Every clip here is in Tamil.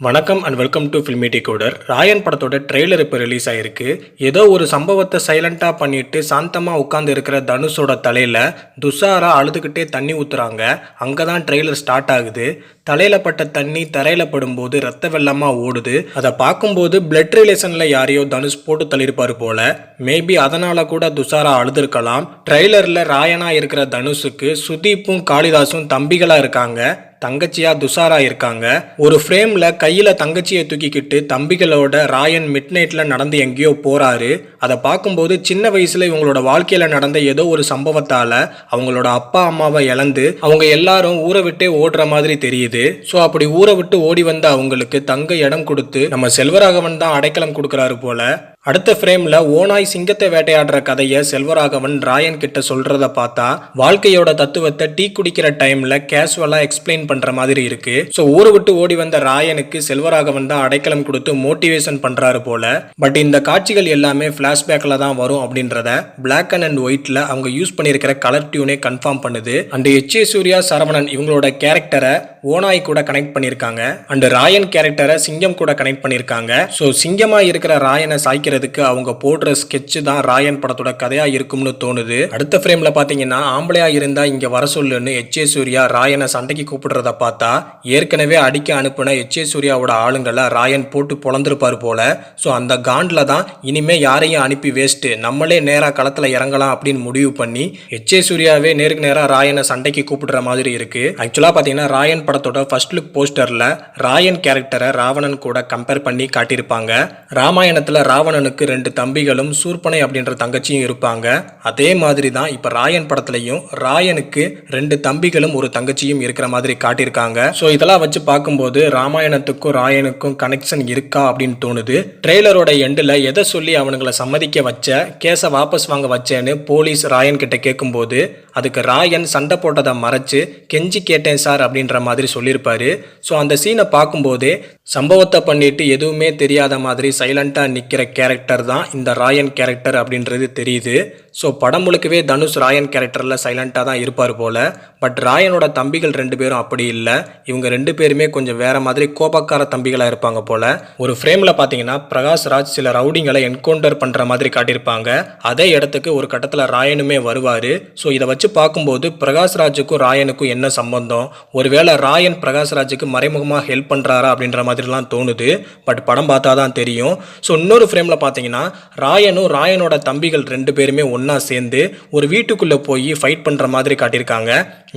வணக்கம் and welcome to Filmi Coder Raayan படத்தோட ட்ரெய்லர் இப்போ ரிலீஸ் ஆயிருக்கு. ஏதோ ஒரு சம்பவத்தை சைலண்டாக பண்ணிட்டு சாந்தமாக உட்காந்து இருக்கிற தனுஷோட தலையில் துஷாரா அழுதுகிட்டே தண்ணி ஊற்றுறாங்க அங்கே தான் ட்ரெய்லர் ஸ்டார்ட் ஆகுது. தலையில் பட்ட தண்ணி தரையில் படும்போது ரத்த வெள்ளமாக ஓடுது. அதை பார்க்கும்போது பிளட் ரிலேஷனில் யாரையோ தனுஷ் போட்டு தள்ளியிருப்பார் போல. மேபி அதனால் கூட துஷாரா அழுதுருக்கலாம். ட்ரெய்லரில் ராயனா இருக்கிற தனுஷுக்கு சுதீப்பும் காளிதாசும் தம்பிகளாக இருக்காங்க. தங்கச்சியா துஷாரா இருக்காங்க. ஒரு ஃப்ரேம்ல கையில தங்கச்சியை தூக்கிக்கிட்டு தம்பிகளோட ராயன் மிட் நைட்ல நடந்து எங்கேயோ போறாரு. அதை பார்க்கும்போது சின்ன வயசுல இவங்களோட வாழ்க்கையில நடந்த ஏதோ ஒரு சம்பவத்தால அவங்களோட அப்பா அம்மாவை இழந்து அவங்க எல்லாரும் ஊரை விட்டே ஓடுற மாதிரி தெரியுது. ஸோ அப்படி ஊரை விட்டு ஓடி வந்த அவங்களுக்கு தங்க இடம் கொடுத்து நம்ம செல்வராகவன் தான் அடைக்கலம் கொடுக்கறாரு போல அடுத்த ஃப்ரேம்ல ஓனாய் சிங்கத்தை வேட்டையாடுற கதையை செல்வராகவன் ராயன் கிட்ட சொல்றத பார்த்தா வாழ்க்கையோட தத்துவத்தை டீ குடிக்கிற டைம்ல கேஷுவலா எக்ஸ்பிளைன் பண்ற மாதிரி இருக்கு. ஸோ ஊரை விட்டு ஓடி வந்த ராயனுக்கு செல்வராகவன் தான் அடைக்கலம் கொடுத்து மோட்டிவேஷன் பண்றாரு போல. பட் இந்த காட்சிகள் எல்லாமே பிளாஷ்பேக்ல தான் வரும் அப்படின்றத பிளாக் அண்ட் அண்ட் ஒயிட்ல அவங்க யூஸ் பண்ணியிருக்கிற கலர் டியூனே கன்ஃபார்ம் பண்ணுது. And H A Surya Saravanan இவங்களோட கேரக்டரை ஓனாய் கூட கனெக்ட் பண்ணியிருக்காங்க அண்ட் ராயன் கேரக்டரை சிங்கம் கூட கனெக்ட் பண்ணியிருக்காங்க ஸோ சிங்கமா இருக்கிற ராயனை சாய்க்கிறதுக்கு அவங்க போடுற ஸ்கெட்சு தான் ராயன் படத்தோட கதையா இருக்கும்னு தோணுது. அடுத்த ஃப்ரேம்ல பாத்தீங்கன்னா ஆம்பளையா இருந்தா இங்க வர சொல்லுன்னு எச் ஏ சூர்யா ராயனை சண்டைக்கு கூப்பிடுறத பார்த்தா ஏற்கனவே அடிக்க அனுப்புன எச் ஏ சூர்யாவோட ஆளுங்களை ராயன் போட்டு பொழந்திருப்பாரு போல. ஸோ அந்த காண்டில் தான் இனிமே யாரையும் அனுப்பி வேஸ்ட்டு நம்மளே நேராக களத்தில் இறங்கலாம் அப்படின்னு முடிவு பண்ணி எச் ஏ சூர்யாவே நேருக்கு நேராக ராயனை சண்டைக்கு கூப்பிடுற மாதிரி இருக்கு. ஆக்சுவலாக பார்த்தீங்கன்னா ராயன் படத்தோட ஃபர்ஸ்ட் லுக் போஸ்டரில் ராயன் கேரக்டரை ராவணன் கூட கம்பேர் பண்ணி காட்டியிருப்பாங்க. ராமாயணத்தில் ராவணனுக்கு ரெண்டு தம்பிகளும் சூர்பனை அப்படின்ற தங்கச்சியும் இருப்பாங்க. அதே மாதிரி தான் இப்போ ராயன் படத்துலையும் ராயனுக்கு ரெண்டு தம்பிகளும் ஒரு தங்கச்சியும் இருக்கிற மாதிரி காட்டியிருக்காங்க. ஸோ இதெல்லாம் வச்சு பார்க்கும்போது ராமாயணத்துக்கும் ராயனுக்கும் கனெக்ஷன் இருக்கா அப்படின்னு தோணுது. ட்ரெய்லரோட எண்டில் எதை சொல்லி அவனுங்களை சம்மதிக்க வச்ச கேஸை வாபஸ் வாங்க வச்சேன்னு போலீஸ் ராயன் கிட்ட கேட்கும்போது அதுக்கு ராயன் சண்டை போட்டதை மறைச்சு கெஞ்சி கேட்டேன் சார் அப்படின்ற மாதிரி சொல்லியிருப்பாரு. ஸோ அந்த சீனை பார்க்கும்போதே சம்பவத்தை பண்ணிட்டு எதுவுமே தெரியாத மாதிரி சைலண்டாக நிற்கிற கேரக்டர் தான் இந்த ராயன் கேரக்டர் அப்படின்றது தெரியுது. ஸோ படம் முழுக்கவே தனுஷ் ராயன் கேரக்டரில் சைலண்டாக தான் இருப்பார் போல. பட் ராயனோட தம்பிகள் ரெண்டு பேரும் அப்படி இல்லை. இவங்க ரெண்டு பேருமே கொஞ்சம் வேற மாதிரி கோபக்கார தம்பிகளாக இருப்பாங்க போல. ஒரு ஃப்ரேமில் பார்த்தீங்கன்னா பிரகாஷ் ராஜ் சில ரவுடிங்களை என்கவுண்டர் பண்ணுற மாதிரி காட்டியிருப்பாங்க. அதே இடத்துக்கு ஒரு கட்டத்தில் ராயனுமே வருவார். ஸோ இதை வச்சு பார்க்கும்போது பிரகாஷ் ராஜுக்கும் ராயனுக்கும் என்ன சம்பந்தம்? ஒருவேளை ராயன் பிரகாஷ் ராஜுக்கு மறைமுகமாக ஹெல்ப் பண்ணுறாரா அப்படின்ற மாதிரிலாம் தோணுது. பட் படம் பார்த்தா தான் தெரியும். ஸோ இன்னொரு ஃப்ரேமில் பார்த்தீங்கன்னா ராயனும் ராயனோட தம்பிகள் ரெண்டு பேருமே ஒன்றா சேர்ந்து ஒரு வீட்டுக்குள்ளே போய் ஃபைட் பண்ணுற மாதிரி காட்டியிருக்காங்க.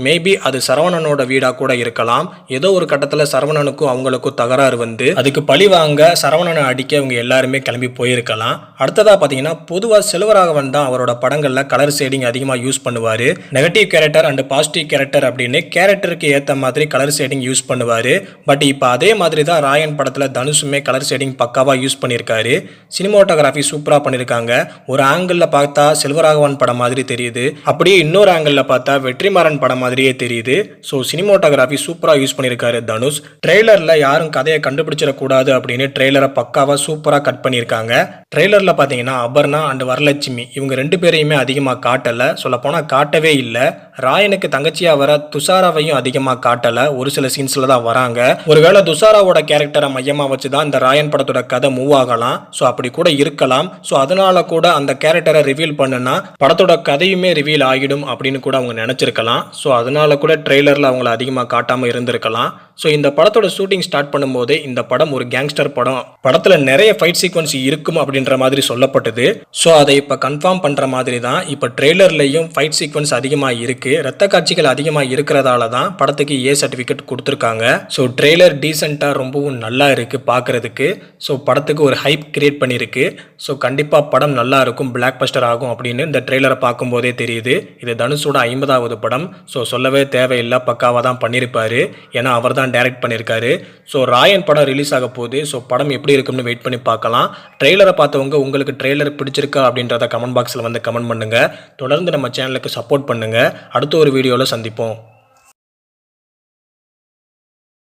மேபி அது சரவணனோட வீடாக கூட இருக்கலாம். ஏதோ ஒரு கட்டத்தில் சரவணனுக்கும் அவங்களுக்கும் தகராறு வந்து அதுக்கு பழி வாங்க சரவணனை அடிக்க அவங்க எல்லாருமே கிளம்பி போயிருக்கலாம். அடுத்ததாக பார்த்தீங்கன்னா பொதுவாக செல்வராகவன் தான் அவரோட படங்களில் கலர் ஷேடிங் அதிகமாக யூஸ் பண்ணுவார். Negative character and positive character அப்படின்னு கேரக்டருக்கு ஏற்ற மாதிரி கலர் ஷேடிங் யூஸ் பண்ணுவார். பட் இப்போ அதே மாதிரி தான் ராயன் படத்தில் தனுஷுமே கலர் ஷேடிங் பக்காவாக யூஸ் பண்ணியிருக்காரு சினிமோட்டோகிராஃபி சூப்பராக பண்ணியிருக்காங்க ஒரு ஆங்கிளில் பார்த்தா செல்வராகவன் படம் மாதிரி தெரியுது. அப்படியே இன்னொரு ஆங்கிளில் பார்த்தா வெற்றிமாறன் படம் மாதிரியே தெரியுது. ஸோ சினிமோட்டோகிராஃபி சூப்பராக யூஸ் பண்ணியிருக்காரு தனுஷ். ட்ரெய்லரில் யாரும் கதையை கண்டுபிடிச்சிடக்கூடாது அப்படின்னு ட்ரெய்லரை பக்காவாக சூப்பராக கட் பண்ணியிருக்காங்க ட்ரெய்லரில் பார்த்தீங்கன்னா அபர்ணா அண்ட் வரலட்சுமி. இவங்க ரெண்டு பேரையுமே அதிகமாக காட்டலை. சொல்லப்போனால் காட்டவே இல்லை. ராயனுக்கு தங்கச்சியாக வர துஷாராவையும் அதிகமாக காட்டலை. ஒரு சில சீன்ஸில் தான் வராங்க. ஒருவேளை துஷாராவோட கேரக்டரை மையமாக வச்சு தான் இந்த ராயன் படத்தோட கதை மூவ் ஆகலாம். ஸோ அப்படி கூட இருக்கலாம். ஸோ அதனால கூட அந்த கேரக்டரை ரிவீல் பண்ணுனா படத்தோட கதையுமே ரிவீல் ஆகிடும் அப்படின்னு கூட அவங்க நினச்சிருக்கலாம். ஸோ அதனால கூட ட்ரெய்லரில் அவங்கள அதிகமாக காட்டாமல் இருந்திருக்கலாம். ஸோ இந்த படத்தோட ஷூட்டிங் ஸ்டார்ட் பண்ணும்போதே இந்த படம் ஒரு கேங்ஸ்டர் படம். படத்தில் நிறைய ஃபைட் சீக்வன்ஸ் இருக்கும் அப்படின்ற மாதிரி சொல்லப்பட்டது. ஸோ அதை இப்போ கன்ஃபார்ம் பண்ணுற மாதிரி தான் இப்போ ட்ரெய்லர்லையும் ஃபைட் சீக்வன்ஸ் அதிகமாக இருக்குது ரத்த காட்சிகள் அதிகமாக இருக்கிறதால தான் படத்துக்கு ஏ சர்டிஃபிகேட் கொடுத்துருக்காங்க. ஸோ ட்ரெய்லர் டீசெண்டாக ரொம்பவும் நல்லா இருக்குது பார்க்குறதுக்கு ஸோ படத்துக்கு ஒரு ஹைப் கிரியேட் பண்ணியிருக்கு ஸோ கண்டிப்பாக படம் நல்லா இருக்கும் பிளாக் பஸ்டர் ஆகும் அப்படின்னு இந்த ட்ரெய்லரை பார்க்கும்போதே தெரியுது. இது தனுஷோட ஐம்பதாவது படம். ஸோ சொல்லவே தேவையில்லை பக்காவாக தான் பண்ணியிருப்பாரு ஏன்னா அவர் தான் தான் டைரக்ட் பண்ணியிருக்காரு ஸோ ராயன் படம் ரிலீஸ் ஆக போகுது. ஸோ படம் எப்படி இருக்கும்னு வெயிட் பண்ணி பார்க்கலாம். ட்ரெய்லரை பார்த்தவங்க உங்களுக்கு ட்ரெய்லர் பிடிச்சிருக்கா அப்படின்றத கமெண்ட் பாக்ஸில் வந்து கமெண்ட் பண்ணுங்கள் தொடர்ந்து நம்ம சேனலுக்கு சப்போர்ட் பண்ணுங்கள் அடுத்த ஒரு வீடியோவில் சந்திப்போம்.